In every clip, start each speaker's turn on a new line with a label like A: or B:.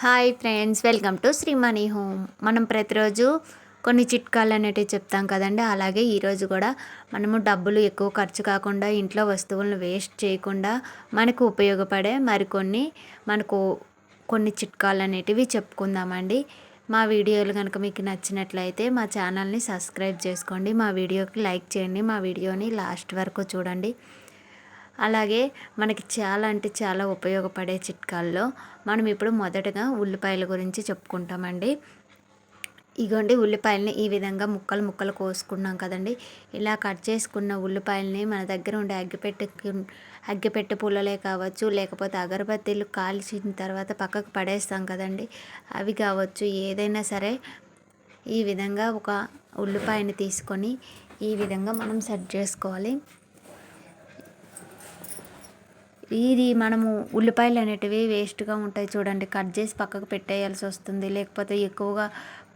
A: Hi friends welcome to Srimani home. మనం ప్రతిరోజు కొన్ని చిట్కాలు అనేటివి చెప్తాం కదండి. అలాగే ఈరోజు కూడా మనము డబ్బులు ఎక్కువ ఖర్చు కాకుండా ఇంట్లో వస్తువులను వేస్ట్ చేయకుండా మనకు ఉపయోగపడే మరికొన్ని మనకు కొన్ని చిట్కాలు అనేటివి చెప్పుకుందామండి. మా వీడియోలు కనుక మీకు నచ్చినట్లయితే మా ఛానల్ని సబ్స్క్రైబ్ చేసుకోండి. మా వీడియోకి లైక్ చేయండి. మా వీడియోని లాస్ట్ వరకు చూడండి. అలాగే మనకి చాలా అంటే చాలా ఉపయోగపడే చిట్కాల్లో మనం ఇప్పుడు మొదటగా ఉల్లిపాయల గురించి చెప్పుకుంటామండి. ఇగోండి ఉల్లిపాయలని ఈ విధంగా ముక్కలు ముక్కలు కోసుకున్నాం కదండి. ఇలా కట్ చేసుకున్న ఉల్లిపాయలని మన దగ్గర ఉండే అగ్గిపెట్టె అగ్గిపెట్టె పుల్లలే కావచ్చు లేకపోతే అగరబత్తీలు కాల్చిన తర్వాత పక్కకు పడేస్తాం కదండి. అవి కావచ్చు ఏదైనా సరే ఈ విధంగా ఒక ఉల్లిపాయని తీసుకొని ఈ విధంగా మనం సెట్ చేసుకోవాలి. ఇది మనము ఉల్లిపాయలు అనేటివి వేస్ట్గా ఉంటాయి చూడండి. కట్ చేసి పక్కకు పెట్టేయాల్సి వస్తుంది. లేకపోతే ఎక్కువగా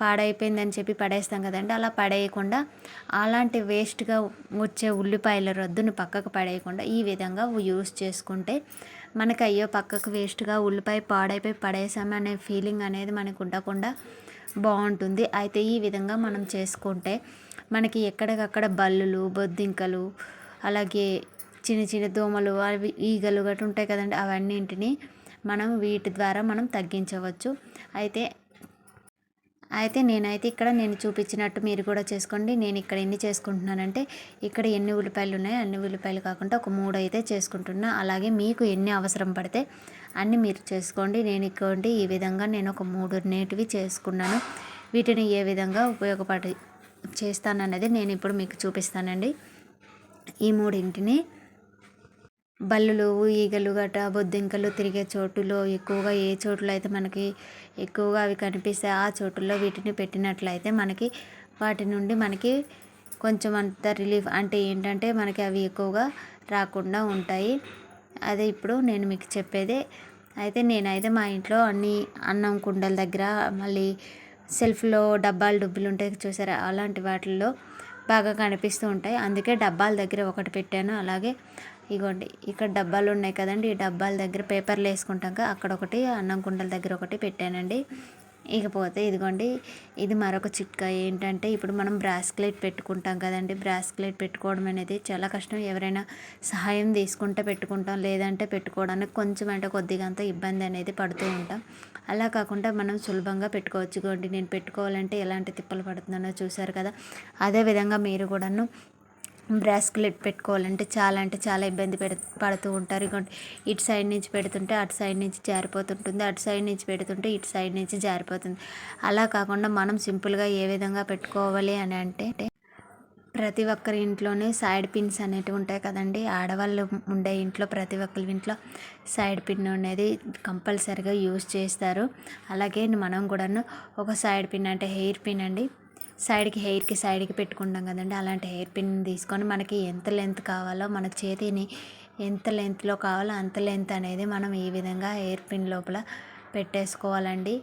A: పాడైపోయిందని చెప్పి పడేస్తాం కదండి. అలా పడేయకుండా అలాంటి వేస్ట్గా వచ్చే ఉల్లిపాయల రద్దును పక్కకు పడేయకుండా ఈ విధంగా యూస్ చేసుకుంటే మనకి అయ్యో పక్కకు వేస్ట్గా ఉల్లిపాయ పాడైపోయి పడేసామనే ఫీలింగ్ అనేది మనకు ఉండకుండా బాగుంటుంది. అయితే ఈ విధంగా మనం చేసుకుంటే మనకి ఎక్కడికక్కడ బల్లులు బొద్దింకలు అలాగే చిన్న చిన్న దోమలు అవి ఈగలు గట్రా ఉంటాయి కదండి అవన్నింటిని మనం వీటి ద్వారా మనం తగ్గించవచ్చు. అయితే అయితే నేనైతే ఇక్కడ నేను చూపించినట్టు మీరు కూడా చేసుకోండి. నేను ఇక్కడ ఎన్ని చేసుకుంటున్నానంటే ఇక్కడ ఎన్ని ఉల్లిపాయలు ఉన్నాయో అన్ని ఉల్లిపాయలు కాకుండా ఒక మూడు అయితే చేసుకుంటున్నా. అలాగే మీకు ఎన్ని అవసరం పడితే అన్ని మీరు చేసుకోండి. నేను ఇక్కడి ఈ విధంగా నేను ఒక మూడు నేటివి చేసుకున్నాను. వీటిని ఏ విధంగా ఉపయోగపడి చేస్తానన్నది నేను ఇప్పుడు మీకు చూపిస్తానండి. ఈ మూడింటిని బల్లులు ఈగలు గట బొద్దింకలు తిరిగే చోటులో ఎక్కువగా ఏ చోటులో అయితే మనకి ఎక్కువగా అవి కనిపిస్తాయి ఆ చోటుల్లో వీటిని పెట్టినట్లయితే మనకి వాటి నుండి మనకి కొంచెం అంత రిలీఫ్ అంటే ఏంటంటే మనకి అవి ఎక్కువగా రాకుండా ఉంటాయి. అదే ఇప్పుడు నేను మీకు చెప్పేది. అయితే నేనైతే మా ఇంట్లో అన్ని అన్నం కుండల దగ్గర మళ్ళీ సెల్ఫ్లో డబ్బాలు డబ్బులు ఉంటాయి చూసారా? అలాంటి వాటిల్లో బాగా కనిపిస్తూ ఉంటాయి. అందుకే డబ్బాల దగ్గర ఒకటి పెట్టాను. అలాగే ఇగోండి ఇక్కడ డబ్బాలు ఉన్నాయి కదండి ఈ డబ్బాల దగ్గర పేపర్లు వేసుకుంటాక అక్కడ ఒకటి అన్నం కుండల దగ్గర ఒకటి పెట్టానండి. ఇకపోతే ఇదిగోండి ఇది మరొక చిట్కా ఏంటంటే ఇప్పుడు మనం బ్రాస్క్లెట్ పెట్టుకుంటాం కదండి బ్రాస్క్లెట్ పెట్టుకోవడం అనేది చాలా కష్టం. ఎవరైనా సహాయం తీసుకుంటే పెట్టుకుంటాం లేదంటే పెట్టుకోవడానికి కొంచెం అంటే కొద్దిగా అంత ఇబ్బంది అనేది పడుతూ ఉంటాం. అలా కాకుండా మనం సులభంగా పెట్టుకోవచ్చు. గోండి నేను పెట్టుకోవాలంటే ఎలాంటి తిప్పలు పడుతున్నానో చూసారు కదా. అదేవిధంగా మీరు కూడాను బ్రాస్కెట్ పెట్టుకోవాలంటే చాలా అంటే చాలా ఇబ్బంది పెడ పడుతూ ఉంటారు. ఇంకోటి ఇటు సైడ్ నుంచి పెడుతుంటే అటు సైడ్ నుంచి జారిపోతుంటుంది అటు సైడ్ నుంచి పెడుతుంటే ఇటు సైడ్ నుంచి జారిపోతుంది. అలా కాకుండా మనం సింపుల్గా ఏ విధంగా పెట్టుకోవాలి అని అంటే ప్రతి ఒక్కరి ఇంట్లోనే సైడ్ పిన్స్ అనేటివి ఉంటాయి కదండి. ఆడవాళ్ళు ఉండే ఇంట్లో ప్రతి ఒక్కరి ఇంట్లో సైడ్ పిన్ అనేది కంపల్సరిగా యూజ్ చేస్తారు. అలాగే మనం కూడాను ఒక సైడ్ పిన్ అంటే హెయిర్ పిన్ అండి. సైడ్కి హెయిర్కి సైడ్కి పెట్టుకుంటాం కదండి అలాంటి హెయిర్ పిన్ తీసుకొని మనకి ఎంత లెంత్ కావాలో మన చేతిని ఎంత లెంత్లో కావాలో అంత లెంత్ అనేది మనం ఈ విధంగా హెయిర్ పిన్ లోపల పెట్టేసుకోవాలండి.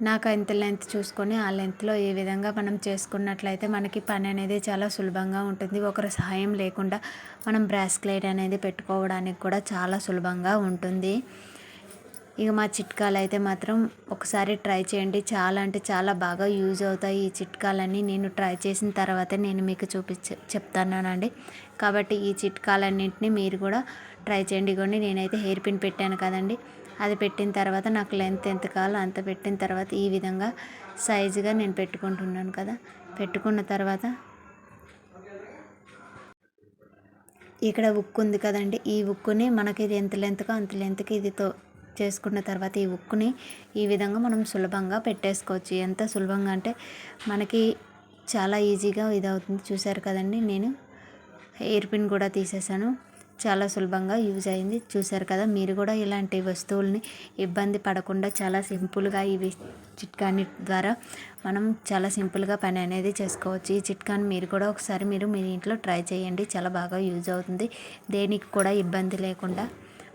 A: నాకు ఎంత లెంత్ చూసుకొని ఆ లెంత్లో ఈ విధంగా మనం చేసుకున్నట్లయితే మనకి పని అనేది చాలా సులభంగా ఉంటుంది. ఒకరి సహాయం లేకుండా మనం బ్రాస్క్లైట్ అనేది పెట్టుకోవడానికి కూడా చాలా సులభంగా ఉంటుంది. ఇక మా చిట్కాలు అయితే మాత్రం ఒకసారి ట్రై చేయండి. చాలా అంటే చాలా బాగా యూజ్ అవుతాయి ఈ చిట్కాలన్నీ. నేను ట్రై చేసిన తర్వాతే నేను మీకు చూపించ చెప్తానండి కాబట్టి ఈ చిట్కాలన్నింటినీ మీరు కూడా ట్రై చేయండి. కొన్ని నేనైతే హెయిర్ పిన్ పెట్టాను కదండి. అది పెట్టిన తర్వాత నాకు లెంత్ ఎంత కావాలో అంత పెట్టిన తర్వాత ఈ విధంగా సైజుగా నేను పెట్టుకుంటున్నాను కదా. పెట్టుకున్న తర్వాత ఇక్కడ ఉక్కు ఉంది కదండి. ఈ ఉక్కుని మనకి ఇది ఎంత లెంత్కో అంత లెంత్కి ఇది తో చేసుకున్న తర్వాత ఈ ఉక్కుని ఈ విధంగా మనం సులభంగా పెట్టేసుకోవచ్చు. ఎంత సులభంగా అంటే మనకి చాలా ఈజీగా ఇది అవుతుంది చూసారు కదండి నేను హెయిర్ పిన్ కూడా తీసేసాను చాలా సులభంగా యూజ్ అయింది. చూసారు కదా మీరు కూడా ఇలాంటి వస్తువుల్ని ఇబ్బంది పడకుండా చాలా సింపుల్గా ఇవి చిట్కాని ద్వారా మనం చాలా సింపుల్గా పని అనేది చేసుకోవచ్చు. ఈ చిట్కాని మీరు కూడా ఒకసారి మీరు మీ ఇంట్లో ట్రై చేయండి. చాలా బాగా యూజ్ అవుతుంది. దేనికి కూడా ఇబ్బంది లేకుండా.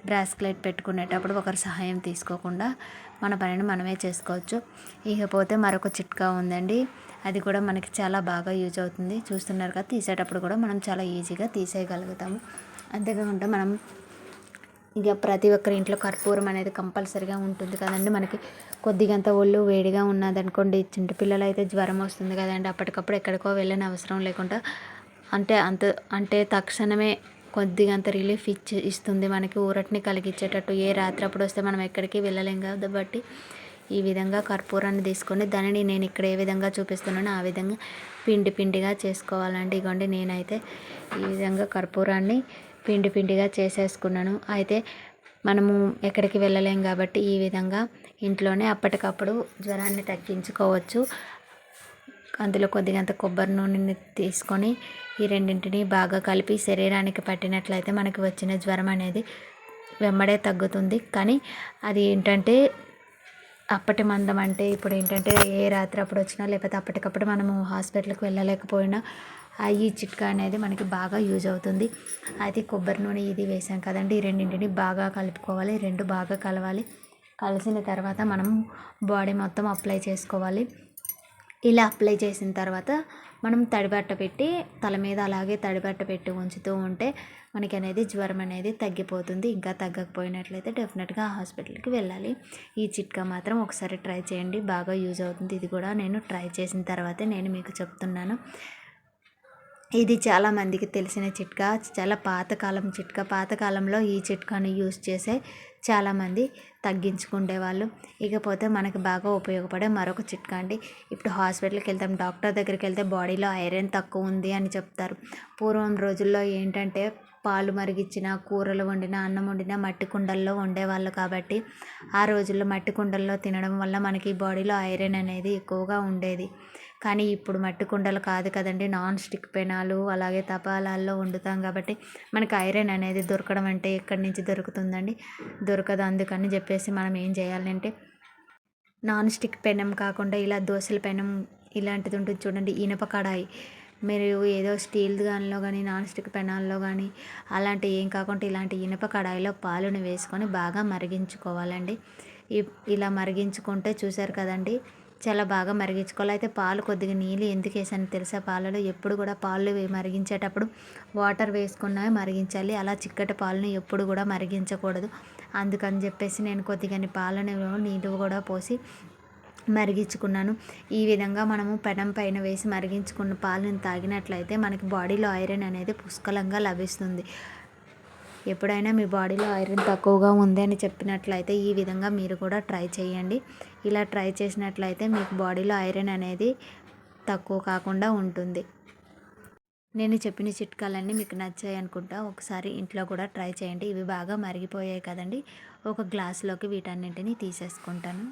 A: బ్రాస్క్లెట్ పెట్టుకునేటప్పుడు ఒకరి సహాయం తీసుకోకుండా మన పనిని మనమే చేసుకోవచ్చు. ఇకపోతే మరొక చిట్కా ఉందండి. అది కూడా మనకి చాలా బాగా యూజ్ అవుతుంది. చూస్తున్నారు కదా తీసేటప్పుడు కూడా మనం చాలా ఈజీగా తీసేయగలుగుతాము. అంతేకాకుండా మనం ఇక ప్రతి ఒక్కరి ఇంట్లో కర్పూరం అనేది కంపల్సరిగా ఉంటుంది కదండి. మనకి కొద్దిగంత ఒళ్ళు వేడిగా ఉన్నదనుకోండి చిన్నపిల్లలు అయితే జ్వరం వస్తుంది కదండి. అప్పటికప్పుడు ఎక్కడికో వెళ్ళని అవసరం లేకుండా అంటే అంత అంటే తక్షణమే కొద్దిగంత రిలీఫ్ ఇచ్చి ఇస్తుంది. మనకి ఊరటిని కలిగించేటట్టు ఏ రాత్రి అప్పుడు వస్తే మనం ఎక్కడికి వెళ్ళలేం కాబట్టి ఈ విధంగా కర్పూరాన్ని తీసుకొని దానిని నేను ఇక్కడ ఏ విధంగా చూపిస్తున్నానో ఆ విధంగా పిండి పిండిగా చేసుకోవాలండి. ఇగోండి నేనైతే ఈ విధంగా కర్పూరాన్ని పిండి పిండిగా చేసేసుకున్నాను. అయితే మనము ఎక్కడికి వెళ్ళలేం కాబట్టి ఈ విధంగా ఇంట్లోనే అప్పటికప్పుడు జ్వరాన్ని తగ్గించుకోవచ్చు. అందులో కొద్దిగంత కొబ్బరి నూనెని తీసుకొని ఈ రెండింటిని బాగా కలిపి శరీరానికి పట్టినట్లయితే మనకి వచ్చిన జ్వరం అనేది వెంబడే తగ్గుతుంది. కానీ అది ఏంటంటే అప్పటి మందం అంటే ఇప్పుడు ఏంటంటే ఏ రాత్రి అప్పుడు వచ్చినా లేకపోతే అప్పటికప్పుడు మనము హాస్పిటల్కి వెళ్ళలేకపోయినా ఈ చిట్కా అనేది మనకి బాగా యూజ్ అవుతుంది. అయితే కొబ్బరి నూనె ఇది వేసాం కదండి ఈ రెండింటిని బాగా కలుపుకోవాలి రెండు బాగా కలవాలి. కలిసిన తర్వాత మనం బాడీ మొత్తం అప్లై చేసుకోవాలి. ఇలా అప్లై చేసిన తర్వాత మనం తడిబట్ట పెట్టి తల మీద అలాగే తడిబట్ట పెట్టి ఉంచుతూ ఉంటే మనకి అనేది జ్వరం అనేది తగ్గిపోతుంది. ఇంకా తగ్గకపోయినట్లయితే డెఫినెట్గా హాస్పిటల్కి వెళ్ళాలి. ఈ చిట్కా మాత్రం ఒకసారి ట్రై చేయండి. బాగా యూజ్ అవుతుంది. ఇది కూడా నేను ట్రై చేసిన తర్వాతే నేను మీకు చెప్తున్నాను. ఇది చాలామందికి తెలిసిన చిట్కా చాలా పాతకాలం చిట్కా. పాతకాలంలో ఈ చిట్కాను యూస్ చేసే చాలామంది తగ్గించుకునేవాళ్ళు ఇకపోతే మనకి బాగా ఉపయోగపడే మరొక చిట్కా అండి. ఇప్పుడు హాస్పిటల్కి వెళ్తాం డాక్టర్ దగ్గరికి వెళ్తే బాడీలో ఐరన్ తక్కువ ఉంది అని చెప్తారు. పూర్వం రోజుల్లో ఏంటంటే పాలు మరిగించిన కూరలు వండిన అన్నం వండిన మట్టి కుండల్లో వండేవాళ్ళు కాబట్టి ఆ రోజుల్లో మట్టి కుండల్లో తినడం వల్ల మనకి బాడీలో ఐరన్ అనేది ఎక్కువగా ఉండేది. కానీ ఇప్పుడు మట్టి కుండలు కాదు కదండి. నాన్ స్టిక్ పెనాలు అలాగే తపాలాల్లో వండుతాం కాబట్టి మనకి ఐరన్ అనేది దొరకడం అంటే ఎక్కడి నుంచి దొరుకుతుందండి? దొరకదు. అందుకని చెప్పేసి మనం ఏం చేయాలంటే నాన్ స్టిక్ పెనం కాకుండా ఇలా దోశల పెనం ఇలాంటిది ఉంటుంది చూడండి. ఇనప కడాయి. మీరు ఏదో స్టీల్ దానిలో కానీ నాన్ స్టిక్ పెనాల్లో కానీ అలాంటి ఏం కాకుండా ఇలాంటి ఇనప కడాయిలో పాలుని వేసుకొని బాగా మరిగించుకోవాలండి. ఇలా మరిగించుకుంటే చూసారు కదండి? చాలా బాగా మరిగించుకోవాలి. అయితే పాలు కొద్దిగా నీళ్ళు ఎందుకు వేసాను తెలుసా? పాలలో ఎప్పుడు కూడా పాలు మరిగించేటప్పుడు వాటర్ వేసుకున్నా మరిగించాలి. అలా చిక్కటి పాలను ఎప్పుడు కూడా మరిగించకూడదు. అందుకని చెప్పేసి నేను కొద్దిగా పాలను నీళ్ళు కూడా పోసి మరిగించుకున్నాను. ఈ విధంగా మనము పెనం పైన వేసి మరిగించుకున్న పాలను తాగినట్లయితే మనకి బాడీలో ఐరన్ అనేది పుష్కలంగా లభిస్తుంది. ఎప్పుడైనా మీ బాడీలో ఐరన్ తక్కువగా ఉంది అని చెప్పినట్లయితే ఈ విధంగా మీరు కూడా ట్రై చేయండి. ఇలా ట్రై చేసినట్లయితే మీకు బాడీలో ఐరన్ అనేది తక్కువ కాకుండా ఉంటుంది. నేను చెప్పిన చిట్కాలన్నీ మీకు నచ్చాయి అనుకుంటా. ఒకసారి ఇంట్లో కూడా ట్రై చేయండి. ఇవి బాగా మరిగిపోయాయి కదండి. ఒక గ్లాసులోకి వీటన్నింటినీ తీసేసుకుంటాను.